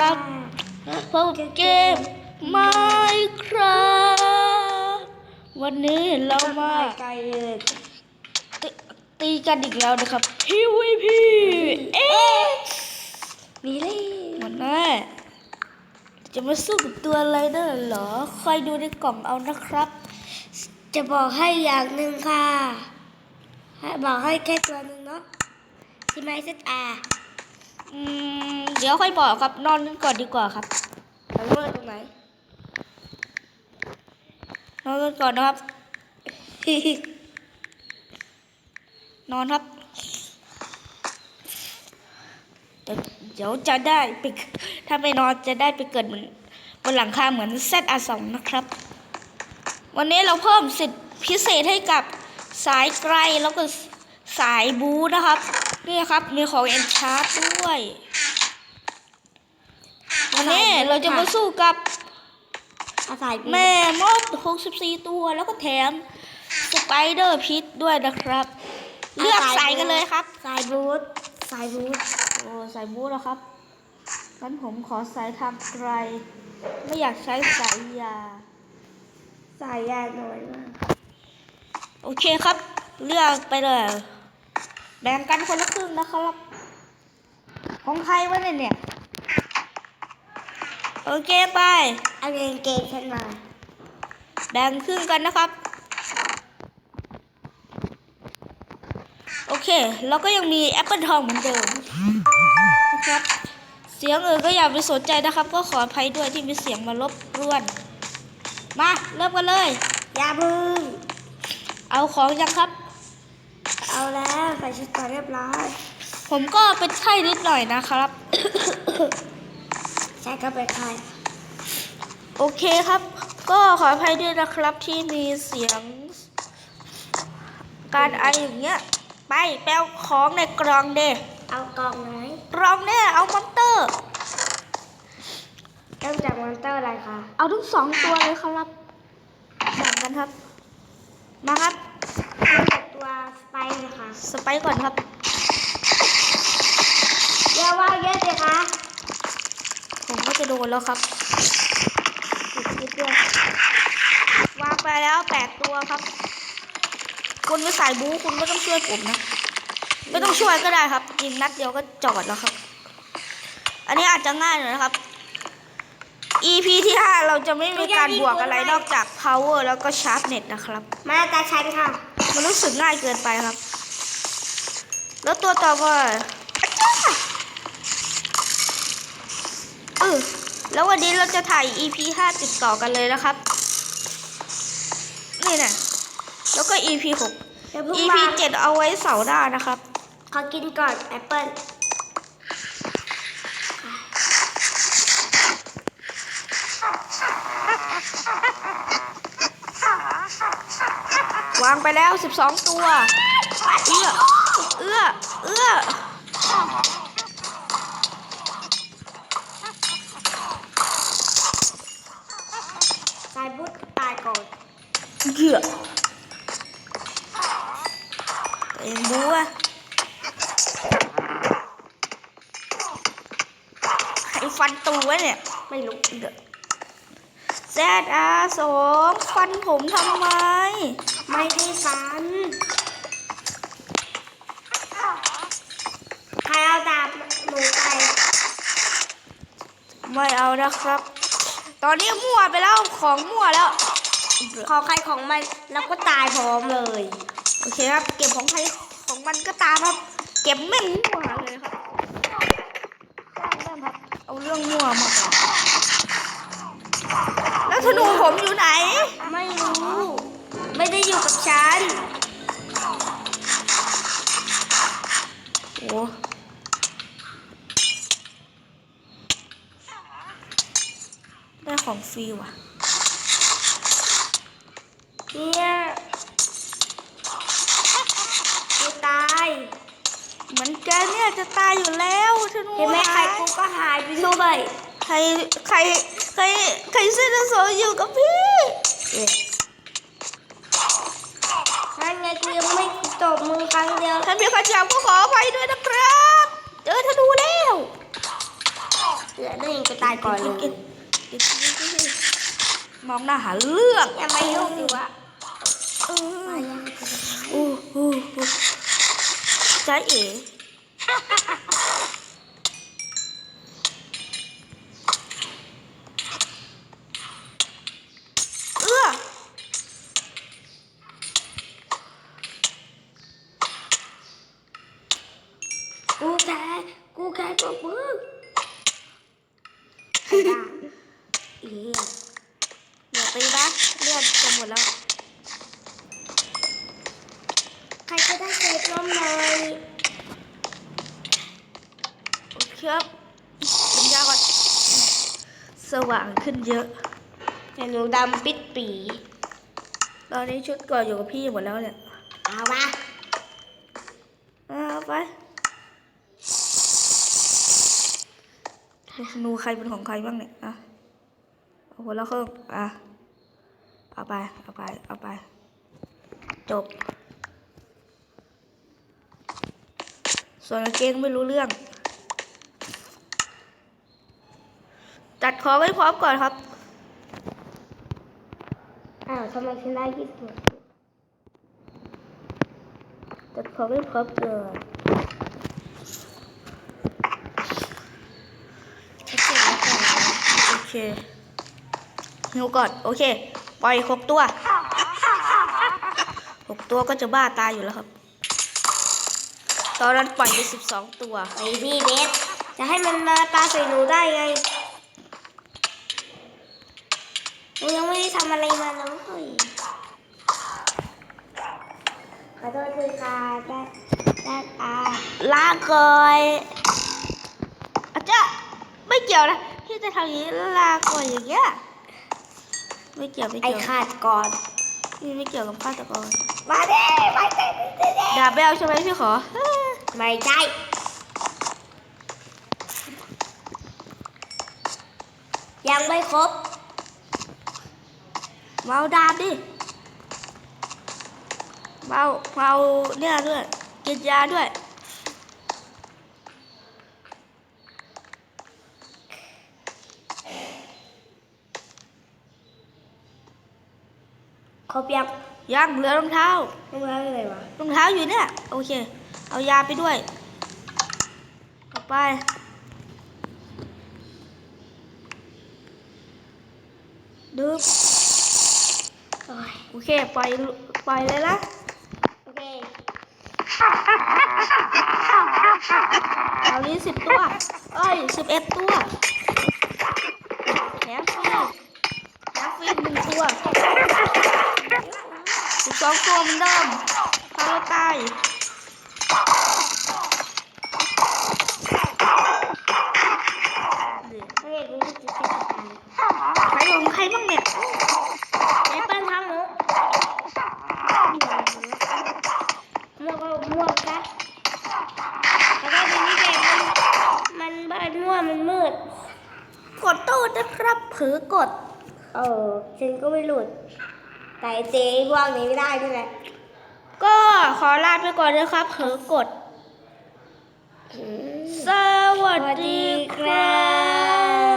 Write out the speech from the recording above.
ครับพบเกม Minecraft วันนี้เรามาไกลเลยตีกันอีกแล้วนะครับ PVP เอ๊มีเลยวันหน้จะมาสู้กับตัวอะไรเด้อเหรอคอยดูในกล่องเอานะครับ จะบอกให้อย่างหนึ่งค่ะให้บอกให้แค่ตัวหนึ่งเนาะใช่ไหมเซตอา เดี๋ยวค่อยบอกครับนอนกันก่อนดีกว่าครับทางเมื่อตรงไหนนอนกันก่อนนะครับ นอนครับเดี๋ยวเดี๋ยวจะได้ไปถ้าไม่นอนจะได้ไปเกิดเหมือนบนหลังคาเหมือนเซตอาสองนะครับ วันนี้เราเพิ่มสิทธิพิเศษให้กับสายไกลแล้วก็สายบูนะครับ นี่ครับมีของเอนชาร์ด้วยวันนี้เราจะมาสู้กับอาศัยแม่มด64 ตัวแล้วก็แถมสไปเดอร์พิษด้วยนะครับ เลือกใส่กันเลยครับ สายบูทสายบูทโอ้ใส่บูทแล้วครับงั้นผมขอสายทางไกล ไม่อยากใช้สายยา สายยาหน่อยมาก โอเคครับ เลือกไปเลย แบ่งกันคนละครึ่งนะครับ ของใครวะเนี่ยเนี่ย โอเคไป เอาเงินเกงฉันมา แบ่งครึ่งกันนะครับ โอเคแล้วก็ยังมีแอปเปิลทองเหมือนเดิมนะครับ เสียงอื่นก็อย่าไปสนใจนะครับ ก็ขออภัยด้วยที่มีเสียงมารบกวน มา เริ่มกันเลย อย่าพึ่งเอาของยังครับ เอาแล้วใส่ชุดต่อเรียบร้อย ผมก็เป็นไข้นิดหน่อยนะครับ ใช่ก็ไปใครโอเคครับ ก็ขออภัยด้วยนะครับที่มีเสียง การไออย่างเงี้ย ไปแปลของในกล่องเดเอากล่องไหนกล่องเนี่ยเอามอนเตอร์เริ่มจากมอนเตอร์อะไรคะ เอาทั้งสองตัวเลยครับแบ่งกันครับ มาครับเริ่มจาก ตัวสไปร์นะคะสไปค์ก่อนครับอย่าว่าเยอะสิคะผมก็จะโดนแล้วครับติดคิดด้วยวางไปแล้วแปดตัวครับคุณไม่สายบู๊คุณไม่ต้องช่วยผมนะไม่ต้องช่วยก็ได้ครับยิงนัดเดียวก็จอดแล้วครับ อันนี้อาจจะง่ายหน่อยนะครับ EP ที่5เราจะไม่มีการบวกอะไรนอกจาก power แล้วก็ sharpness นะครับ มาตาชันค่ะ มันรู้สึกง่ายเกินไปครับ แล้วตัวต่อไปเออแล้ววันนี้เราจะถ่าย EP 5ติดต่อกันเลยนะครับ นี่นะแล้วก็ EP เดี๋ยวเพิ่ง6 EP วาง7เอาไว้เสาร์หน้านะครับ ขอกินก่อนแอปเปิ้ล วางไปแล้ว 12 ตัว เอื้อ เอื้อ เอื้อสายบูทตายก่อนเกือบเอ็นบัวใครฟันตูวเนี่ย ไม่รู้เดือ แซดอาสองฟันผมทำไม ไม่ได้สันใครเอาดาบหนูไป ไม่เอานะครับ ตอนนี้มั่วไปแล้วของมั่วแล้ว ของใครของมันแล้วก็ตายพร้อมเลย โอเคครับ เก็บของใครของมันก็ตามครับ เก็บแม่งมั่วเลยครับเอาเรื่องมั่วมาก่อน ธนูผมอยู่ไหน ไม่รู้ ไม่ได้อยู่กับฉันโอ้ได้ของฟรีว่ะ เนี่ยกูตาย เหมือนกันเนี่ยจะตายอยู่แล้วธนูเห็นไหมใครหายกูก็หายไปด้วย ใคร ใครใค รใครเส้นโซอยู่กับพี่นั่นไงกูยังไม่ตบมือครั้งเดียวท่านพี่ขจับก็ขออภัยด้วยนะครับเจอธนูแล้วเหลือนี่ก็ตายก่อนเลยกินกินกินกินกินมองหน้าหาเรื่องอย่ามายุ่งดิวะเอออู้หูหูใจเอ๋เอื้อ กูแค่กูแค่ ตัวมึงอีอย่าตีนะเลือดจะหมดแล้ว ใครก็ได้เซฟล้มเลยโอเคครับกินยาก่อนสว่างขึ้นเยอะแต่หนูดำปิดปี ตอนนี้ชุดก่อนอยู่กับพี่หมดแล้วเนี่ย เอาวะเอาไป ธนูใครเป็นของใครบ้างเนี่ยอะเอาคนละเครื่องอะเอาไปเอาไปเอาไป จบ ส่วนกางเกงไม่รู้เรื่อง จัดของไว้พร้อมก่อนครับ อ้าวทำไมฉันได้ยี่สิบจัดของไว้พร้อมก่อนเก็บไว้ก่อนนะ โอ เคหิวก่อน โอเค ปล่อยหกตัวหกตัวก็จะบ้าตายอยู่แล้วครับ ตอนนั้นปล่อยไปสิบสองตัวไอพี่เบสจะให้มันมาปลาใส่หนูได้ไงหนูยังไม่ได้ทำอะไรมาเลยขอโทษทีค่ะได้ได้อาลาก่อยอาจจะไม่เกี่ยวนะที่ จะทำอย่างนี้ลาก่อยอย่างเงี้ยไม่เกี่ยวไม่ไอเกี่ยวขาดก่อน นี่ไม่เกี่ยวกับฆาตกรมาเด้ไปเต้นเต้นเต้นดาบแบลใช่ไหมพี่ขอ ไม่ใช่ยังไม่ครบเมาดาบดิเมาเมาเนี่ยด้วยกินยาด้วย ครบยังยังเหลือรองเท้าต้องล้างอะไรวะรองเท้าอยู่เนี่ยโอเค เอายาไปด้วยต่อไปดึบโอ้ยโอเคปล่อยปล่อยเลยนะโอเคคราวนี้สิบตัวเอ้ยสิบเอ็ดตัวแถมฟรีแถมฟรีหนึ่งตัว สองตัวเหมือนเดิมพาเราตายโอเคกูจะเก็บตังค์ใครของใครบ้างเนี่ยไอ้ปั้นทำหนูมั่วก็มั่วซะแล้วก็เป็นนี่เด็มันมันบ้านมั่วมันมืด กดตู้นะครับเผลอกด เออฉันก็ไม่หลุด แต่ไอ้เจ๊พวกนี้ไม่ได้ด้วยแหละก็ขอลาไปก่อนนะครับเผลอกด สวัสดีครับ